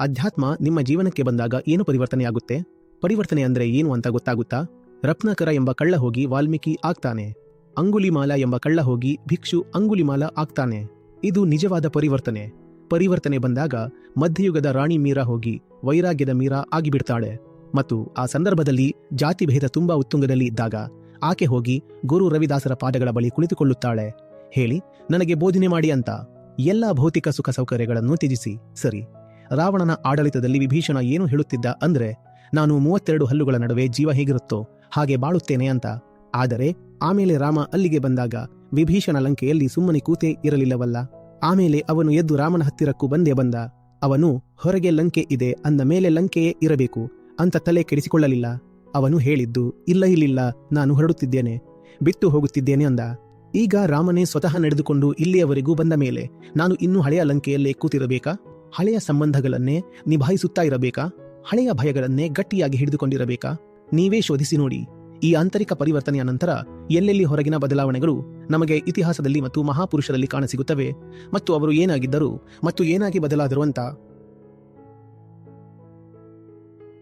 ಅಧ್ಯಾತ್ಮ ನಿಮ್ಮ ಜೀವನಕ್ಕೆ ಬಂದಾಗ ಏನು ಪರಿವರ್ತನೆಯಾಗುತ್ತೆ? ಪರಿವರ್ತನೆ ಅಂದ್ರೆ ಏನು ಅಂತ ಗೊತ್ತಾಗುತ್ತಾ? ರತ್ನಾಕರ ಎಂಬ ಕಳ್ಳ ಹೋಗಿ ವಾಲ್ಮೀಕಿ ಆಗ್ತಾನೆ. ಅಂಗುಲಿಮಾಲ ಎಂಬ ಕಳ್ಳ ಹೋಗಿ ಭಿಕ್ಷು ಅಂಗುಲಿಮಾಲ ಆಗ್ತಾನೆ. ಇದು ನಿಜವಾದ ಪರಿವರ್ತನೆ. ಪರಿವರ್ತನೆ ಬಂದಾಗ ಮಧ್ಯಯುಗದ ರಾಣಿ ಮೀರಾ ಹೋಗಿ ವೈರಾಗ್ಯದ ಮೀರಾ ಆಗಿಬಿಡ್ತಾಳೆ. ಮತ್ತು ಆ ಸಂದರ್ಭದಲ್ಲಿ ಜಾತಿ ಭೇದ ತುಂಬಾ ಉತ್ತುಂಗದಲ್ಲಿ ಇದ್ದಾಗ ಆಕೆ ಹೋಗಿ ಗುರು ರವಿದಾಸರ ಪಾದಗಳ ಬಳಿ ಕುಳಿತುಕೊಳ್ಳುತ್ತಾಳೆ. ಹೇಳಿ, ನನಗೆ ಬೋಧನೆ ಮಾಡಿ ಅಂತ. ಎಲ್ಲಾ ಭೌತಿಕ ಸುಖ ಸೌಕರ್ಯಗಳನ್ನು ತ್ಯಜಿಸಿ. ಸರಿ. ರಾವಣನ ಆಡಳಿತದಲ್ಲಿ ವಿಭೀಷಣ ಏನು ಹೇಳುತ್ತಿದ್ದ ಅಂದ್ರೆ, ನಾನು ಮೂವತ್ತೆರಡು ಹಲ್ಲುಗಳ ನಡುವೆ ಜೀವ ಹೇಗಿರುತ್ತೋ ಹಾಗೆ ಬಾಳುತ್ತೇನೆ ಅಂತ. ಆದರೆ, ಆಮೇಲೆ ರಾಮ ಅಲ್ಲಿಗೆ ಬಂದಾಗ ವಿಭೀಷಣ ಲಂಕೆಯಲ್ಲಿ ಸುಮ್ಮನೆ ಕೂತೇ ಇರಲಿಲ್ಲವಲ್ಲ. ಆಮೇಲೆ ಅವನು ಎದ್ದು ರಾಮನ ಹತ್ತಿರಕ್ಕೂ ಬಂದೇ ಬಂದ. ಅವನು, ಹೊರಗೆ ಲಂಕೆ ಇದೆ, ಅಂದ ಮೇಲೆ ಲಂಕೆಯೇ ಇರಬೇಕು, ಅಂತ ತಲೆ ಕೆಡಿಸಿಕೊಳ್ಳಲಿಲ್ಲ. ಅವನು ಹೇಳಿದ್ದು, ಇಲ್ಲ, ಇಲ್ಲಿಲ್ಲ, ನಾನು ಹೊರಡುತ್ತಿದ್ದೇನೆ, ಬಿಟ್ಟು ಹೋಗುತ್ತಿದ್ದೇನೆ ಅಂದ. ಈಗ ರಾಮನೇ ಸ್ವತಃ ನಡೆದುಕೊಂಡು ಇಲ್ಲಿಯವರೆಗೂ ಬಂದ ಮೇಲೆ, ನಾನು ಇನ್ನೂ ಹಳೆಯ ಲಂಕೆಯಲ್ಲೇ ಕೂತಿರಬೇಕಾ? ಹಳೆಯ ಸಂಬಂಧಗಳನ್ನೇ ನಿಭಾಯಿಸುತ್ತಾ ಇರಬೇಕಾ? ಹಳೆಯ ಭಯಗಳನ್ನೇ ಗಟ್ಟಿಯಾಗಿ ಹಿಡಿದುಕೊಂಡಿರಬೇಕಾ? ನೀವೇ ಶೋಧಿಸಿ ನೋಡಿ. ಈ ಆಂತರಿಕ ಪರಿವರ್ತನೆಯ ನಂತರ ಎಲ್ಲೆಲ್ಲಿ ಹೊರಗಿನ ಬದಲಾವಣೆಗಳು ನಮಗೆ ಇತಿಹಾಸದಲ್ಲಿ ಮತ್ತು ಮಹಾಪುರುಷರಲ್ಲಿ ಕಾಣಸಿಗುತ್ತವೆ? ಮತ್ತು ಅವರು ಏನಾಗಿದ್ದರು ಮತ್ತು ಏನಾಗಿ ಬದಲಾದರು ಅಂತ